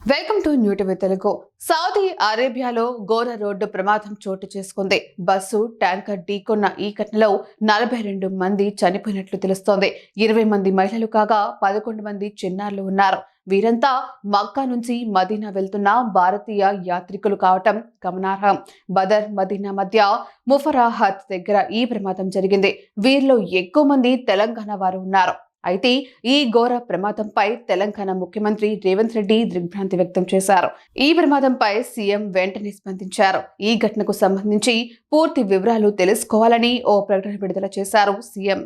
Welcome to new TV Telugu Saudi అరేబియాలో ఘోర road ప్రమాదం చోటు చేసుకుంది. బస్సు ట్యాంకర్ ఢీకొన్న ఈ ఘటనలో నలభై రెండు మంది చనిపోయినట్లు తెలుస్తోంది. ఇరవై మంది మహిళలు కాగా పదకొండు మంది చిన్నారులు ఉన్నారు. వీరంతా మక్కా నుంచి మదీనా వెళ్తున్న భారతీయ యాత్రికులు కావటం గమనార్హం. బదర్ మదీనా మధ్య ముఫరాహత్ దగ్గర ఈ ప్రమాదం జరిగింది. వీరిలో ఎక్కువ మంది తెలంగాణ వారు ఉన్నారు. అయితే ఈ ఘోర ప్రమాదంపై తెలంగాణ ముఖ్యమంత్రి రేవంత్ రెడ్డి దిగ్భ్రాంతి వ్యక్తం చేశారు. ఈ ప్రమాదంపై సీఎం వెంటనే స్పందించారు. ఈ ఘటనకు సంబంధించి పూర్తి వివరాలు తెలుసుకోవాలని ఓ ప్రకటన విడుదల చేశారు సీఎం.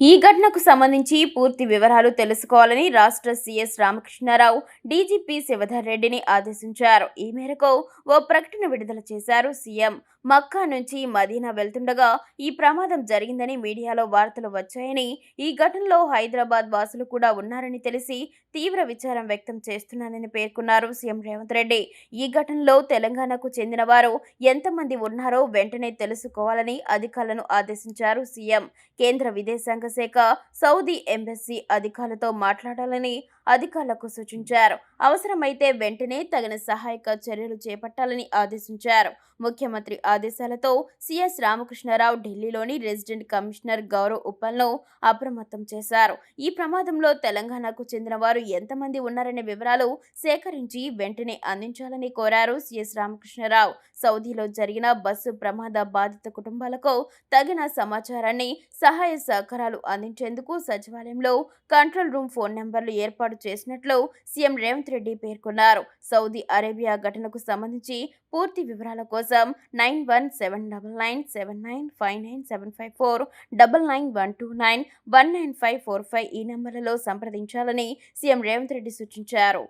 ఈ ఘటనకు సంబంధించి పూర్తి వివరాలు తెలుసుకోవాలని రాష్ట్ర సీఎస్ రామకృష్ణారావు డీజీపీ శివధర్ రెడ్డిని ఆదేశించారు. ఈ మేరకు ఓ ప్రకటన విడుదల చేశారు సీఎం. మక్కా నుంచి మదీనా వెళ్తుండగా ఈ ప్రమాదం జరిగిందని మీడియాలో వార్తలు వచ్చాయని ఈ ఘటనలో హైదరాబాద్ వాసులు కూడా ఉన్నారని తెలిసి తీవ్ర విచారం వ్యక్తం చేస్తున్నానని పేర్కొన్నారు సీఎం రేవంత్ రెడ్డి. ఈ ఘటనలో తెలంగాణకు చెందిన వారు ఎంతమంది ఉన్నారో వెంటనే తెలుసుకోవాలని అధికారులను ఆదేశించారు సీఎం. కేంద్ర విదేశాంగ శాఖ సౌదీ ఎంబసీ అధికారులతో మాట్లాడాలని అధికారులకు సూచించారు. అవసరమైతే వెంటనే తగిన సహాయక చర్యలు చేపట్టాలని ఆదేశించారు. ముఖ్యమంత్రి ఆదేశాలతో సిఎస్ రామకృష్ణారావు ఢిల్లీలోని రెసిడెంట్ కమిషనర్ గౌరవ్ ఉప్పల్ను అప్రమత్తం చేశారు. ఈ ప్రమాదంలో తెలంగాణకు చెందిన వారు ఎంతమంది ఉన్నారనే వివరాలు సేకరించి వెంటనే అందించాలని కోరారు సిఎస్ రామకృష్ణారావు. సౌదీలో జరిగిన బస్సు ప్రమాద బాధిత కుటుంబాలకు తగిన సమాచారాన్ని సహాయ సహకారాలు అందించేందుకు సచివాలయంలో కంట్రోల్ రూమ్ ఫోన్ నెంబర్లు ఏర్పాటు చేసినట్లు సీఎం రేవంత్ రెడ్డి పేర్కొన్నారు. సౌదీ అరేబియా ఘటనకు సంబంధించి పూర్తి వివరాల కోసం nine one seven double nine seven nine five nine seven five four double nine one two nine one nine five four five ఈ నెంబర్లలో సంప్రదించాలని సీఎం రేవంత్ రెడ్డి సూచించారు.